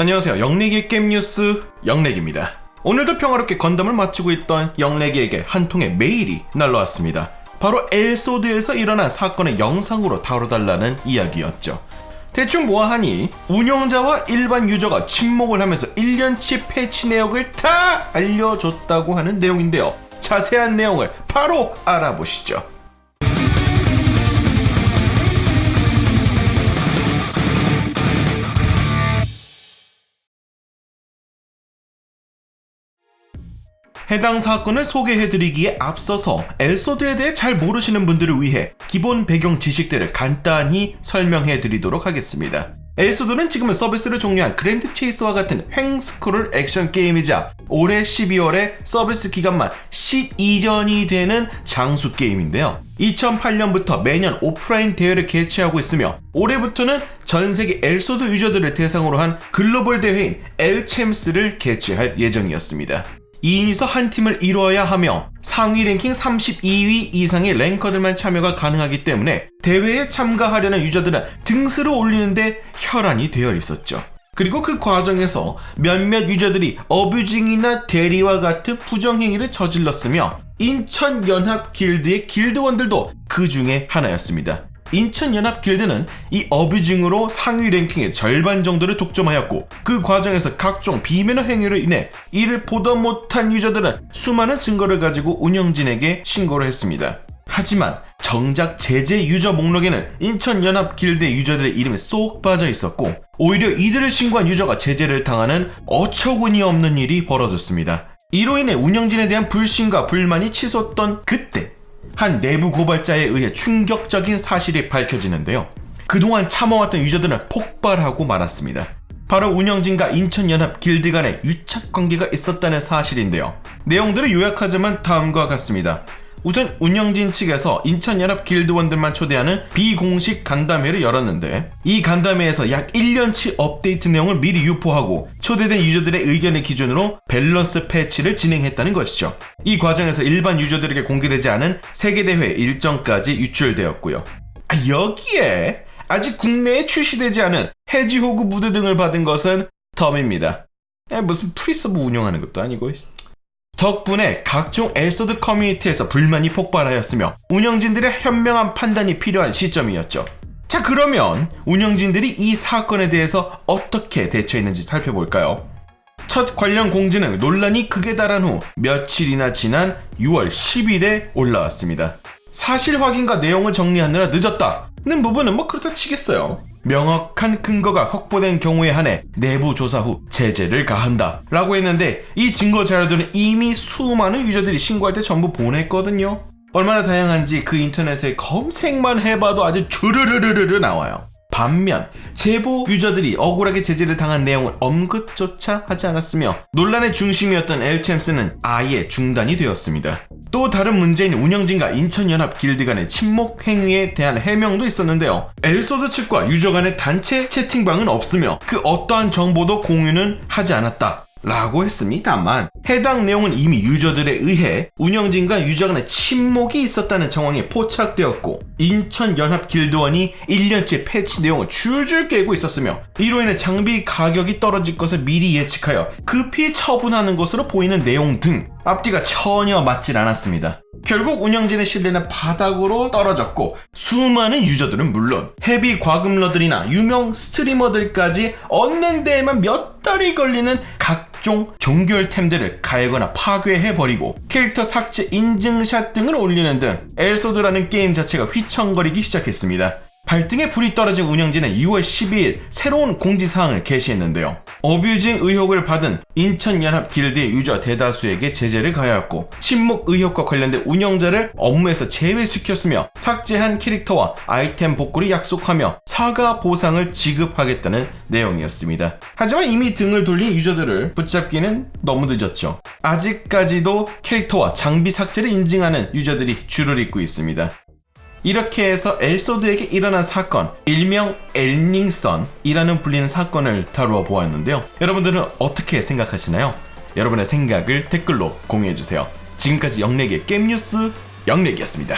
안녕하세요. 영래기의 게임 뉴스 영래기입니다. 오늘도 평화롭게 건담을 맞추고 있던 영래기에게 한 통의 메일이 날라왔습니다. 바로 엘소드에서 일어난 사건의 영상으로 다뤄달라는 이야기였죠. 대충 보아하니 운영자와 일반 유저가 침묵을 하면서 1년치 패치 내역을 다 알려줬다고 하는 내용인데요. 자세한 내용을 바로 알아보시죠. 해당 사건을 소개해드리기에 앞서서 엘소드에 대해 잘 모르시는 분들을 위해 기본 배경 지식들을 간단히 설명해드리도록 하겠습니다. 엘소드는 지금은 서비스를 종료한 그랜드 체이스와 같은 횡스크롤 액션 게임이자 올해 12월에 서비스 기간만 12년이 되는 장수 게임인데요. 2008년부터 매년 오프라인 대회를 개최하고 있으며 올해부터는 전 세계 엘소드 유저들을 대상으로 한 글로벌 대회인 엘챔스를 개최할 예정이었습니다. 2인이서 한 팀을 이루어야 하며 상위 랭킹 32위 이상의 랭커들만 참여가 가능하기 때문에 대회에 참가하려는 유저들은 등수를 올리는데 혈안이 되어 있었죠. 그리고 그 과정에서 몇몇 유저들이 어뷰징이나 대리와 같은 부정행위를 저질렀으며 인천연합 길드의 길드원들도 그 중에 하나였습니다. 인천연합 길드는 이 어뷰징으로 상위 랭킹의 절반 정도를 독점하였고 그 과정에서 각종 비매너 행위로 인해 이를 보다 못한 유저들은 수많은 증거를 가지고 운영진에게 신고를 했습니다. 하지만 정작 제재 유저 목록에는 인천연합 길드의 유저들의 이름이 쏙 빠져 있었고 오히려 이들을 신고한 유저가 제재를 당하는 어처구니 없는 일이 벌어졌습니다. 이로 인해 운영진에 대한 불신과 불만이 치솟던 그때 한 내부 고발자에 의해 충격적인 사실이 밝혀지는데요. 그동안 참아왔던 유저들은 폭발하고 말았습니다. 바로 운영진과 인천연합 길드 간에 유착 관계가 있었다는 사실인데요. 내용들을 요약하자면 다음과 같습니다. 우선 운영진 측에서 인천연합 길드원들만 초대하는 비공식 간담회를 열었는데 이 간담회에서 약 1년치 업데이트 내용을 미리 유포하고 초대된 유저들의 의견을 기준으로 밸런스 패치를 진행했다는 것이죠. 이 과정에서 일반 유저들에게 공개되지 않은 세계대회 일정까지 유출되었고요. 아, 여기에 아직 국내에 출시되지 않은 해지 호구 무드 등을 받은 것은 덤입니다. 에, 무슨 프리서브 운영하는 것도 아니고 덕분에 각종 엘소드 커뮤니티에서 불만이 폭발하였으며 운영진들의 현명한 판단이 필요한 시점이었죠. 자 그러면 운영진들이 이 사건에 대해서 어떻게 대처했는지 살펴볼까요? 첫 관련 공지는 논란이 극에 달한 후 며칠이나 지난 6월 10일에 올라왔습니다. 사실 확인과 내용을 정리하느라 늦었다 는 부분은 뭐 그렇다 치겠어요. 명확한 근거가 확보된 경우에 한해 내부 조사 후 제재를 가한다 라고 했는데 이 증거 자료들은 이미 수많은 유저들이 신고할 때 전부 보냈거든요. 얼마나 다양한지 그 인터넷에 검색만 해봐도 아주 주르르르르 나와요. 반면 제보 유저들이 억울하게 제재를 당한 내용을 언급조차 하지 않았으며 논란의 중심이었던 엘챔스는 아예 중단이 되었습니다. 또 다른 문제인 운영진과 인천연합 길드 간의 침묵 행위에 대한 해명도 있었는데요. 엘소드 측과 유저 간의 단체 채팅방은 없으며 그 어떠한 정보도 공유는 하지 않았다. 라고 했습니다만 해당 내용은 이미 유저들에 의해 운영진과 유저 간의 침묵이 있었다는 정황이 포착되었고 인천연합 길드원이 1년째 패치 내용을 줄줄 깨고 있었으며 이로 인해 장비 가격이 떨어질 것을 미리 예측하여 급히 처분하는 것으로 보이는 내용 등 앞뒤가 전혀 맞질 않았습니다. 결국 운영진의 신뢰는 바닥으로 떨어졌고 수많은 유저들은 물론 헤비 과금러들이나 유명 스트리머들까지 얻는 데에만 몇 달이 걸리는 각 종 종결템들을 갈거나 파괴해버리고 캐릭터 삭제 인증샷 등을 올리는 등 엘소드라는 게임 자체가 휘청거리기 시작했습니다. 발등에 불이 떨어진 운영진은 6월 12일 새로운 공지사항을 게시했는데요. 어뷰징 의혹을 받은 인천연합 길드의 유저 대다수에게 제재를 가하였고 침묵 의혹과 관련된 운영자를 업무에서 제외시켰으며 삭제한 캐릭터와 아이템 복구를 약속하며 사과 보상을 지급하겠다는 내용이었습니다. 하지만 이미 등을 돌린 유저들을 붙잡기는 너무 늦었죠. 아직까지도 캐릭터와 장비 삭제를 인증하는 유저들이 줄을 잇고 있습니다. 이렇게 해서 엘소드에게 일어난 사건, 일명 엘닝선이라는 불리는 사건을 다루어 보았는데요. 여러분들은 어떻게 생각하시나요? 여러분의 생각을 댓글로 공유해주세요. 지금까지 영래의 게임뉴스 영래기였습니다.